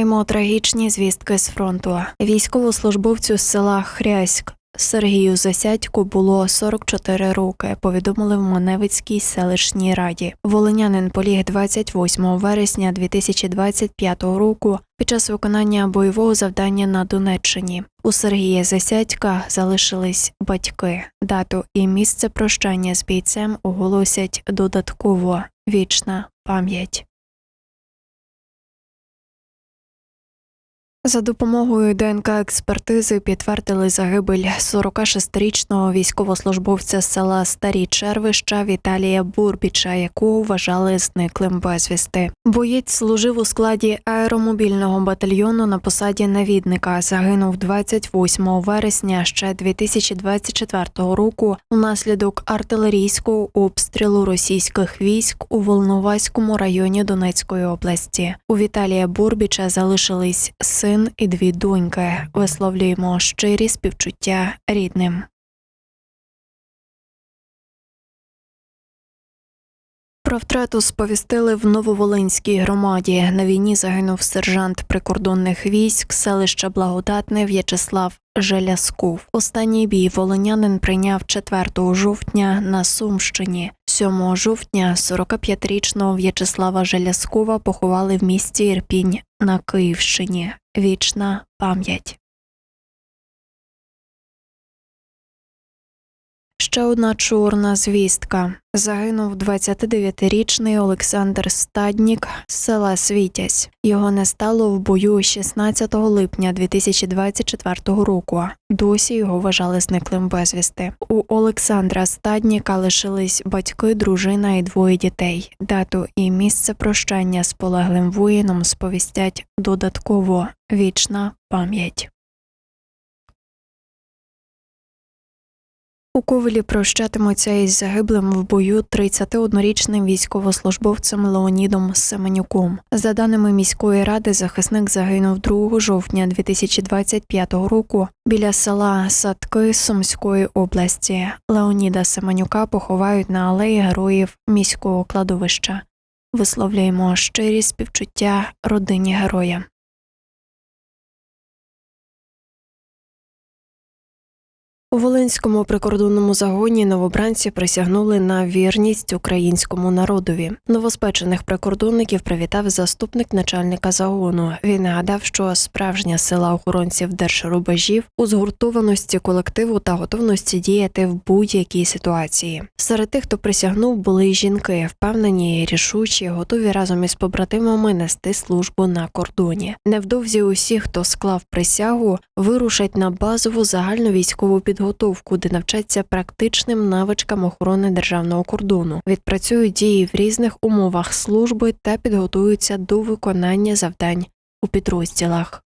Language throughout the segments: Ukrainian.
Маємо трагічні звістки з фронту. Військовослужбовцю з села Хряськ Сергію Засядьку було 44 роки. Повідомили в Маневицькій селищній раді. Волинянин поліг 28 вересня 2025 року під час виконання бойового завдання на Донеччині. У Сергія Засядька залишились батьки. Дату і місце прощання з бійцем оголосять додатково. Вічна пам'ять. За допомогою ДНК експертизи підтвердили загибель 46-річного військовослужбовця з села Старі Червища Віталія Бурбіча, якого вважали зниклим безвісти. Боєць служив у складі аеромобільного батальйону на посаді навідника. Загинув 28 вересня ще 2024 року унаслідок артилерійського обстрілу російських військ у Волноваському районі Донецької області. У Віталія Бурбіча залишились син і дві доньки. Висловлюємо щирі співчуття рідним. Про втрату сповістили в Нововолинській громаді. На війні загинув сержант прикордонних військ селища Благодатне В'ячеслав Желясков. Останній бій волинянин прийняв 4 жовтня на Сумщині. 7 жовтня 45-річного В'ячеслава Желяскова поховали в місті Ірпінь на Київщині. Вічна пам'ять. Ще одна чорна звістка. Загинув 29-річний Олександр Стаднік з села Світязь. Його не стало в бою 16 липня 2024 року. Досі його вважали зниклим безвісти. У Олександра Стадніка лишились батьки, дружина і двоє дітей. Дату і місце прощання з полеглим воїном сповістять додатково вічна пам'ять. У Ковелі прощатимуться із загиблим в бою 31-річним військовослужбовцем Леонідом Семенюком. За даними міської ради, захисник загинув 2 жовтня 2025 року біля села Садки Сумської області. Леоніда Семенюка поховають на алеї героїв міського кладовища. Висловлюємо щирі співчуття родині героя. У Волинському прикордонному загоні новобранці присягнули на вірність українському народові. Новоспечених прикордонників привітав заступник начальника загону. Він нагадав, що справжня сила охоронців держрубежів у згуртованості колективу та готовності діяти в будь-якій ситуації. Серед тих, хто присягнув, були й жінки, впевнені, рішучі, готові разом із побратимами нести службу на кордоні. Невдовзі усі, хто склав присягу, вирушать на базову загальну військову підготовку підготовку, де навчаться практичним навичкам охорони державного кордону, відпрацюють дії в різних умовах служби та підготуються до виконання завдань у підрозділах.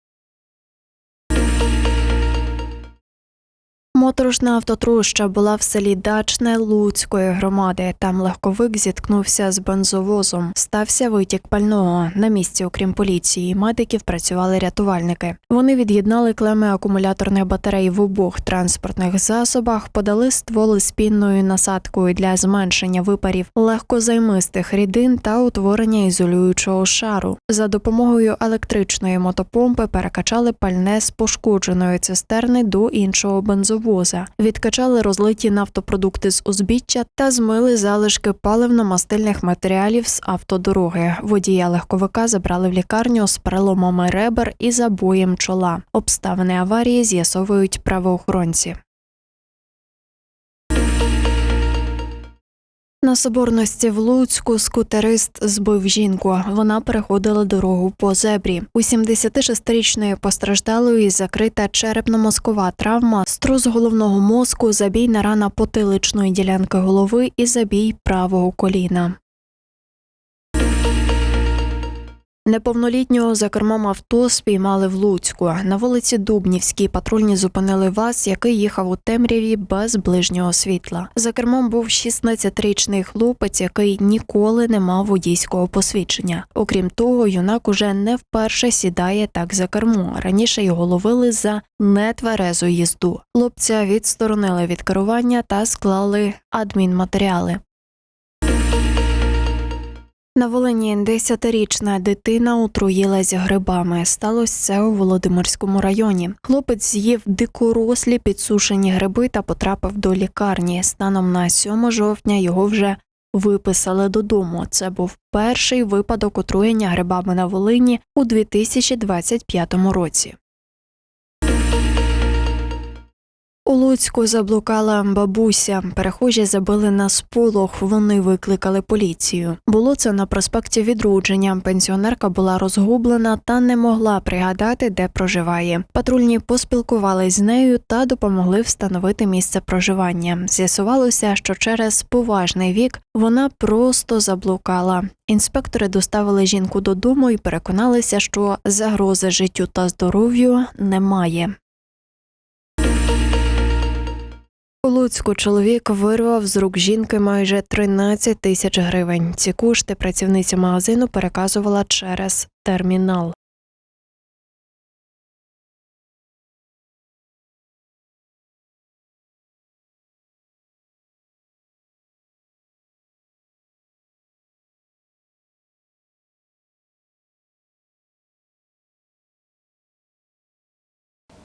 Моторошна автотроща була в селі Дачне Луцької громади. Там легковик зіткнувся з бензовозом. Стався витік пального. На місці, окрім поліції, медиків працювали рятувальники. Вони від'єднали клеми акумуляторних батарей в обох транспортних засобах, подали стволи з пінною насадкою для зменшення випарів легкозаймистих рідин та утворення ізолюючого шару. За допомогою електричної мотопомпи перекачали пальне з пошкодженої цистерни до іншого бензовозу воза, відкачали розлиті нафтопродукти з узбіччя та змили залишки паливно-мастильних матеріалів з автодороги. Водія легковика забрали в лікарню з переломами ребер і забоєм чола. Обставини аварії з'ясовують правоохоронці. На соборності в Луцьку скутерист збив жінку. Вона переходила дорогу по зебрі. У 76-річної постраждалої закрита черепно-мозкова травма, струс головного мозку, забій на рана потиличної ділянки голови і забій правого коліна. Неповнолітнього за кермом авто спіймали в Луцьку. На вулиці Дубнівській патрульні зупинили ВАЗ, який їхав у темряві без ближнього світла. За кермом був 16-річний хлопець, який ніколи не мав водійського посвідчення. Окрім того, юнак уже не вперше сідає так за кермо. Раніше його ловили за нетверезу їзду. Хлопця відсторонили від керування та склали адмінматеріали. На Волині 10-річна дитина отруїлась грибами. Сталося це у Володимирському районі. Хлопець з'їв дикорослі підсушені гриби та потрапив до лікарні. Станом на 7 жовтня його вже виписали додому. Це був перший випадок отруєння грибами на Волині у 2025 році. У Луцьку заблукала бабуся. Перехожі забили на сполох. Вони викликали поліцію. Було це на проспекті відродження. Пенсіонерка була розгублена та не могла пригадати, де проживає. Патрульні поспілкувались з нею та допомогли встановити місце проживання. З'ясувалося, що через поважний вік вона просто заблукала. Інспектори доставили жінку додому і переконалися, що загрози життю та здоров'ю немає. У Луцьку чоловік вирвав з рук жінки майже 13 тисяч гривень. Ці кошти працівниця магазину переказувала через термінал.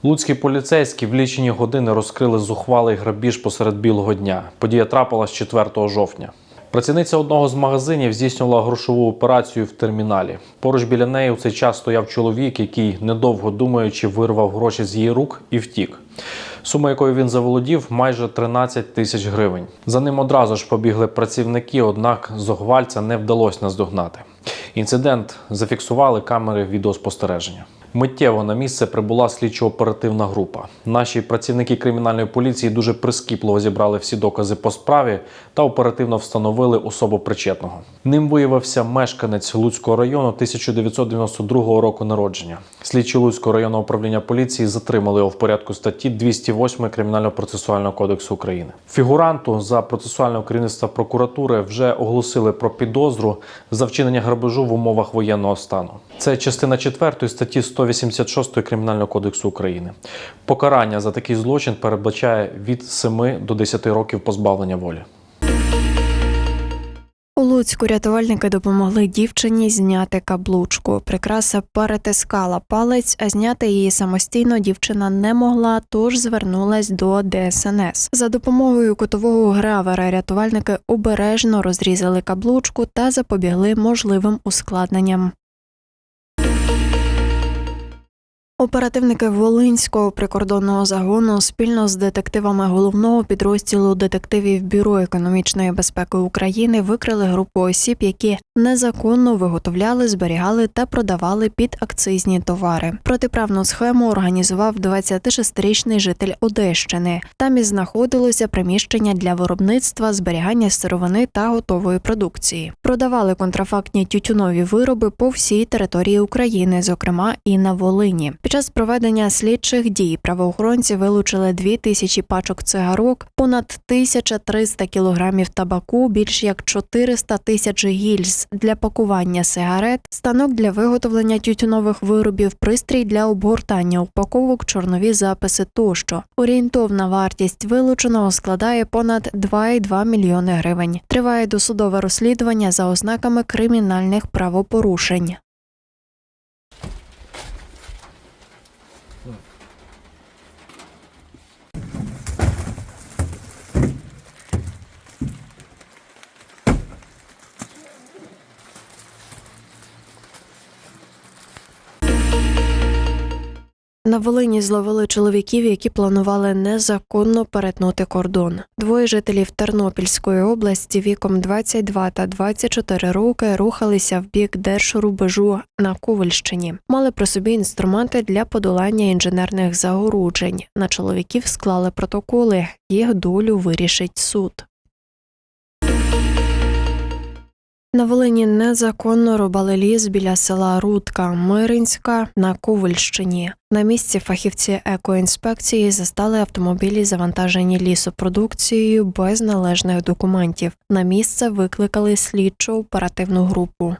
Луцькі поліцейські в лічені години розкрили зухвалий грабіж посеред білого дня. Подія трапилась 4 жовтня. Працівниця одного з магазинів здійснювала грошову операцію в терміналі. Поруч біля неї у цей час стояв чоловік, який, недовго думаючи, вирвав гроші з її рук і втік. Сума, якою він заволодів, майже 13 тисяч гривень. За ним одразу ж побігли працівники, однак зохвальця не вдалося наздогнати. Інцидент зафіксували камери відеоспостереження. Миттєво на місце прибула слідчо-оперативна група. Наші працівники кримінальної поліції дуже прискіпливо зібрали всі докази по справі та оперативно встановили особу причетного. Ним виявився мешканець Луцького району 1992 року народження. Слідчі Луцького районного управління поліції затримали його в порядку статті 208 Кримінального процесуального кодексу України. Фігуранту за процесуального керівництва прокуратури вже оголосили про підозру за вчинення грабежу в умовах воєнного стану. Це частина 4 статті 186 Кримінального кодексу України. Покарання за такий злочин передбачає від 7 до 10 років позбавлення волі. У Луцьку рятувальники допомогли дівчині зняти каблучку. Прикраса перетискала палець, а зняти її самостійно дівчина не могла, тож звернулась до ДСНС. За допомогою кутового гравера рятувальники обережно розрізали каблучку та запобігли можливим ускладненням. Оперативники Волинського прикордонного загону спільно з детективами головного підрозділу детективів Бюро економічної безпеки України викрили групу осіб, які незаконно виготовляли, зберігали та продавали підакцизні товари. Протиправну схему організував 26-річний житель Одещини. Там і знаходилося приміщення для виробництва, зберігання сировини та готової продукції. Продавали контрафактні тютюнові вироби по всій території України, зокрема і на Волині. Під час проведення слідчих дій правоохоронці вилучили 2 тисячі пачок цигарок, понад 1300 кілограмів табаку, більш як 400 тисяч гільз для пакування сигарет, станок для виготовлення тютюнових виробів, пристрій для обгортання упаковок, чорнові записи тощо. Орієнтовна вартість вилученого складає понад 2,2 мільйони гривень. Триває досудове розслідування за ознаками кримінальних правопорушень. На Волині зловили чоловіків, які планували незаконно перетнути кордон. Двоє жителів Тернопільської області віком 22 та 24 роки рухалися в бік держрубежу на Ковальщині. Мали при собі інструменти для подолання інженерних загороджень. На чоловіків склали протоколи. Їх долю вирішить суд. На Волині незаконно рубали ліс біля села Рудка Миринська на Ковальщині. На місці фахівці екоінспекції застали автомобілі, завантажені лісопродукцією без належних документів. На місце викликали слідчу оперативну групу.